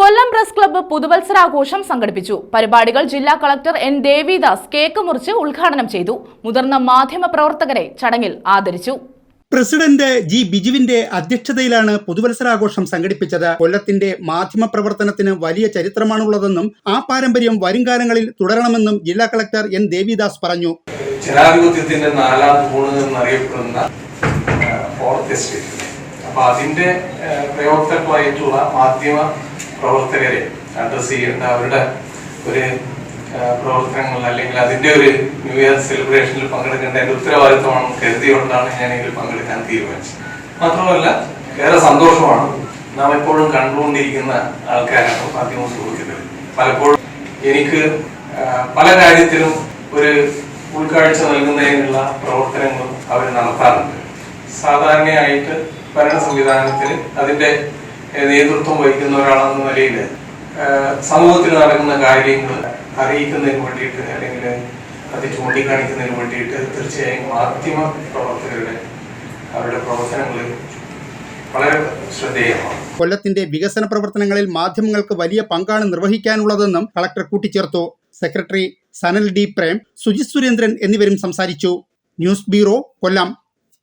കൊല്ലം press club പുതുവത്സരാഘോഷം സംഘടിപ്പിച്ചു. പരിപാടികൾ ജില്ലാ കളക്ടർ എൻ ദേവിദാസ് കേക്ക് മുറിച്ച് ഉദ്ഘാടനം ചെയ്തു. മുതിർന്ന മാധ്യമ പ്രവർത്തകരെ ചടങ്ങിൽ ആദരിച്ചു. പ്രസിഡന്റ് ജി ബിജുവിന്റെ അധ്യക്ഷതയിലാണ് പുതുവത്സരാഘോഷം സംഘടിപ്പിച്ചത്. കൊല്ലത്തിന്റെ മാധ്യമ പ്രവർത്തനത്തിന് വലിയ ചരിത്രമാണുള്ളതെന്നും ആ പാരമ്പര്യം വരുംകാലങ്ങളിൽ തുടരണമെന്നും ജില്ലാ കളക്ടർ എൻ ദേവിദാസ് പറഞ്ഞു. ജനാധിപത്യത്തിന്റെ നാലാം തൂണ് എന്നറിയപ്പെടുന്ന ഫോർത്ത് എസ്റ്റേറ്റ് അപ്പൊ അതിന്റെ പ്രയോക്താക്കളായിട്ടുള്ള മാധ്യമ പ്രവർത്തകരെ അഡ്രസ് ചെയ്യേണ്ട അവരുടെ ഒരു പ്രവർത്തനങ്ങൾ അല്ലെങ്കിൽ അതിന്റെ ഒരു ന്യൂ ഇയർ സെലിബ്രേഷനിൽ പങ്കെടുക്കേണ്ട എന്റെ ഉത്തരവാദിത്വമാണ് കരുതിയോണ്ടാണ് ഞാൻ ഇതിൽ പങ്കെടുക്കാൻ തീരുമാനിച്ചത്. മാത്രമല്ല ഏറെ സന്തോഷമാണ് നാം എപ്പോഴും കണ്ടുകൊണ്ടിരിക്കുന്ന ആൾക്കാരാണ് മാധ്യമ സുഹൃത്തുക്കൾ. പലപ്പോഴും എനിക്ക് പല കാര്യത്തിലും ഒരു ഉൾക്കാഴ്ച നൽകുന്നതിനുള്ള പ്രവർത്തനങ്ങളും അവർ നടത്താറുണ്ട്. സാധാരണയായിട്ട് ഭരണ സംവിധാനത്തിൽ അതിന്റെ നേതൃത്വം വഹിക്കുന്ന ഒരാളെന്ന നിലയിൽ സമൂഹത്തിൽ നടക്കുന്ന കാര്യങ്ങൾ അറിയിക്കുന്നതിന് വേണ്ടിയിട്ട് അല്ലെങ്കിൽ അത് ചൂണ്ടിക്കാണിക്കുന്നതിന് വേണ്ടിയിട്ട് തീർച്ചയായും മാധ്യമ പ്രവർത്തകരുടെ അവരുടെ പ്രവർത്തനങ്ങൾ വളരെ കൊല്ലത്തിന്റെ വികസന പ്രവർത്തനങ്ങളിൽ മാധ്യമങ്ങൾക്ക് വലിയ പങ്കാണ് നിർവഹിക്കാനുള്ളതെന്നും കളക്ടർ കൂട്ടിച്ചേർത്തു. സെക്രട്ടറി സനൽ ഡി പ്രേം സുജിത് സുരേന്ദ്രൻ എന്നിവരും സംസാരിച്ചു. News bureau Kollam.